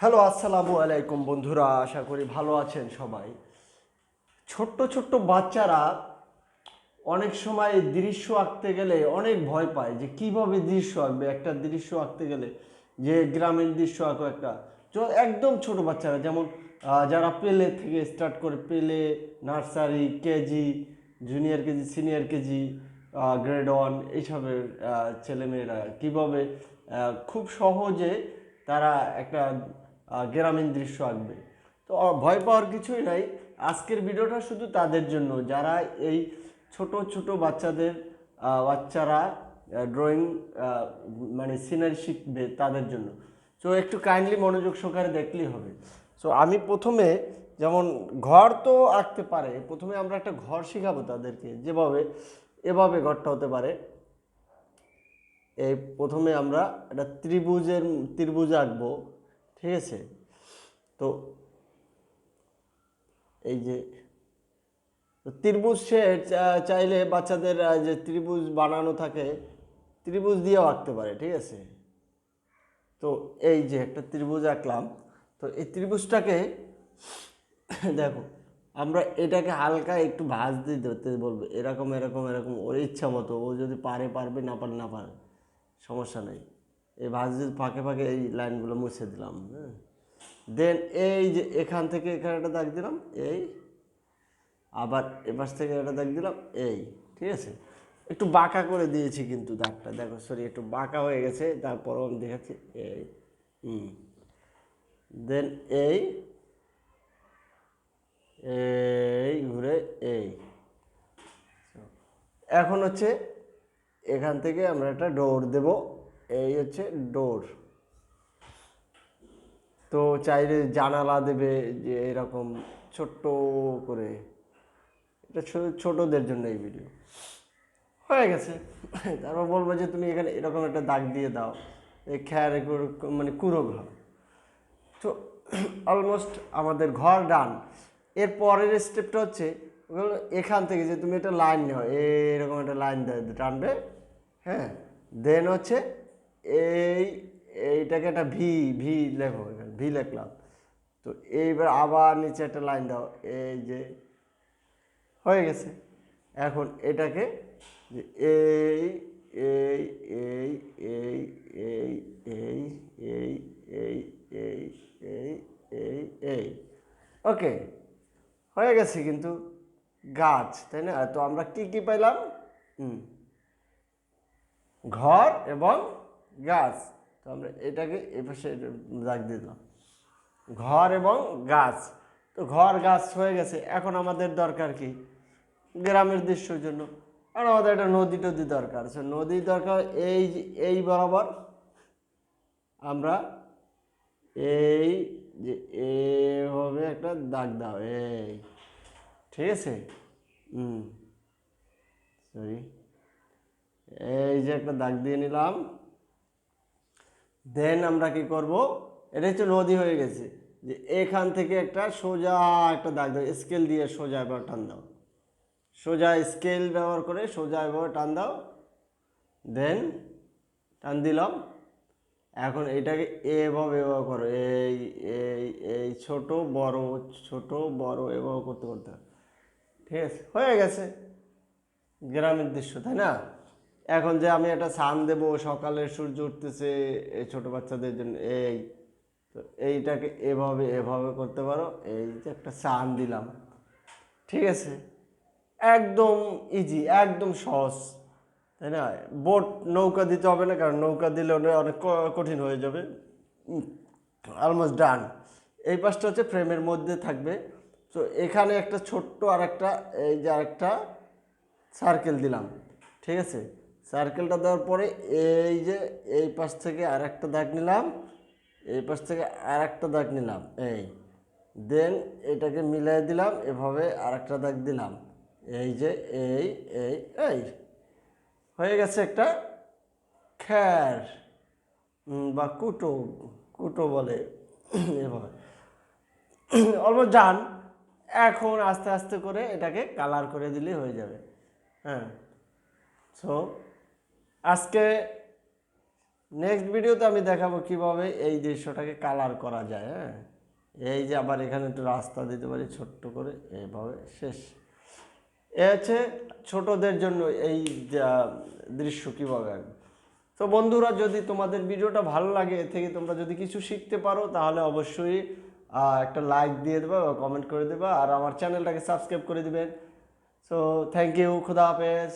Hello আসসালামু আলাইকুম বন্ধুরা, আশা করি ভালো আছেন সবাই। ছোট্ট ছোট্ট বাচ্চারা অনেক সময় দৃশ্য আঁকতে গেলে অনেক ভয় পায় যে কীভাবে দৃশ্য আঁকবে। একটা দৃশ্য আঁকতে গেলে যে গ্রামের দৃশ্য আঁকো একটা। একদম ছোট বাচ্চারা, যেমন যারা পেলে থেকে স্টার্ট করে পেলে nursery KG junior KG senior KG grade one এইসবের ছেলেমেয়েরা। কীভাবে খুব সহজে তারা একটা গ্রামীণ দৃশ্য আঁকবে। তো ভয় পাওয়ার কিছুই নাই। আজকের ভিডিওটা শুধু তাদের জন্য। যারা এই ছোট ছোট বাচ্চাদের বাচ্চারা ড্রয়িং মানে সিনারি শিখবে তাদের জন্য। তো, একটু কাইন্ডলি মনোযোগ সহকারে দেখলেই হবে। সো আমি প্রথমে যেমন ঘর তো আঁকতে পারে, প্রথমে আমরা একটা ঘর শেখাবো তাদেরকে। যেভাবে এভাবে ঘরটা হতে পারে। এই প্রথমে আমরা একটা ত্রিভুজের, ত্রিভুজ আঁকবো, ঠিক আছে? তো এই যে ত্রিভুজ সে চাইলে বাচ্চাদের যে ত্রিভুজ বানানো থাকে, ত্রিভুজ দিয়েও আঁকতে পারে, ঠিক আছে? তো এই যে একটা ত্রিভুজ আঁকলাম। তো এই ত্রিভুজটাকে, দেখো আমরা এটাকে হালকা একটু ভাঁজ দিয়ে ধরতে বলব। এরকম এরকম এরকম, ওর ইচ্ছা মতো, ও যদি পারে, পারবে, না পারে না পারে, সমস্যা নেই। এই ভাঁজ দিয়ে ফাঁকে ফাঁকে এই লাইনগুলো মুছে দিলাম হ্যাঁ। দেন এই যে এখান থেকে এখানে একটা দাগ দিলাম, এই। আবার এপাশ থেকে একটা দাগ দিলাম, এই, ঠিক আছে? একটু বাঁকা করে দিয়েছি কিন্তু দাগটা, দেখো সরি একটু বাঁকা হয়ে গেছে, তারপরও আমি দেখাচ্ছি, এই, হুম। দেন এই এই ঘুরে এই। এখন হচ্ছে এখান থেকে আমরা একটা ডোর দেব। এই হচ্ছে ডোর তো চাইলে জানালা দেবে যে এরকম ছোট্ট করে। এটা ছোটদের জন্য এই ভিডিও হয়ে গেছে। তারপর বলব যে তুমি এখানে এরকম একটা দাগ দিয়ে দাও। এই খেয়ার মানে কুড়ো ঘর তো অলমোস্ট আমাদের ঘর ডান এর পরের স্টেপটা হচ্ছে এখান থেকে যে তুমি একটা লাইন নেও এরকম একটা লাইন টানবে হ্যাঁ দেন হচ্ছে এই এইটাকে একটা ভি ভি লেখো ভি লিখলাম তো এইবার আবার নিচে একটা লাইন দাও এই যে হয়ে গেছে এখন এটাকে যে এই এই এই এই এই এই এই এই এই এই এই এই ওকে হয়ে গেছে কিন্তু গাছ, তাই না? তো আমরা কি কি পাইলাম? ঘর এবং গাছ। তো আমরা এটাকে এপাশে দাগ দিলাম। ঘর এবং গাছ। তো ঘর, গাছ হয়ে গেছে। এখন আমাদের দরকার কি? গ্রামের দৃশ্যের জন্য। আর আমাদের একটা নদী টদী দরকার সে নদী দরকার এই এই বরাবর আমরা এই যে এভাবে একটা দাগ দাও, এই। ঠিক আছে? হুম। সরি এই যে একটা দাগ দিয়ে নিলাম। দেন আমরা কি করব? এটা হচ্ছে নদী হয়ে গেছে। যে এখান থেকে একটা সোজা একটা দাগ দাও স্কেল দিয়ে সোজা এবার টান দাও। সোজা স্কেল ব্যবহার করে সোজা এভাবে টান দাও। দেন টান দিলাম। এখন এটাকে এভাবে এভাবে করো, এই এই এই ছোট, বড় ছোট, বড় এভাবে করতে করতে ঠিক আছে? হয়ে গেছে। গ্রামের দৃশ্য, তাই না? এখন যে আমি একটা সান দেবো, সকালে সূর্য উঠতেছে, এই ছোটো বাচ্চাদের জন্য, এই, তো এইটাকে এভাবে এভাবে করতে পারো। এই যে একটা সান দিলাম। ঠিক আছে? একদম ইজি একদম সহজ। তাই না? বোট নৌকা দিতে হবে না, কারণ নৌকা দিলে অনেক কঠিন হয়ে যাবে। অলমোস্ট ডান এই পাশটা হচ্ছে ফ্রেমের মধ্যে থাকবে। তো এখানে একটা ছোট্ট আর একটা এই যে আরেকটা সার্কেল দিলাম, ঠিক আছে? সার্কেলটা দেওয়ার পরে এই যে এই পাশ থেকে আর একটা দাগ নিলাম, এই পাশ থেকে আর একটা দাগ নিলাম, এই। দেন এটাকে মিলাই দিলাম, এভাবে আর একটা দাগ দিলাম, এই যে এই এই এই। হয়ে গেছে একটা খ্যার বা কুটো কুটো বলে, এভাবে। অলমোস্ট যান এখন আস্তে আস্তে করে এটাকে কালার করে দিলেই হয়ে যাবে। হ্যাঁ। সো আজকে নেক্সট ভিডিওতে আমি দেখাবো কীভাবে এই দৃশ্যটাকে কালার করা যায় হ্যাঁ। এই যে আবার এখানে একটু রাস্তা দিতে পারি ছোট্ট করে, এভাবে শেষ। এ হচ্ছে ছোটদের জন্য এই দৃশ্য আঁকবে তো বন্ধুরা, যদি তোমাদের ভিডিওটা ভালো লাগে, এ থেকে তোমরা যদি কিছু শিখতে পারো, তাহলে অবশ্যই একটা লাইক দিয়ে দেবে কমেন্ট করে দেবে, আর আমার চ্যানেলটাকে সাবস্ক্রাইব করে দিবেন। সো থ্যাংক ইউ খুদা হাফেজ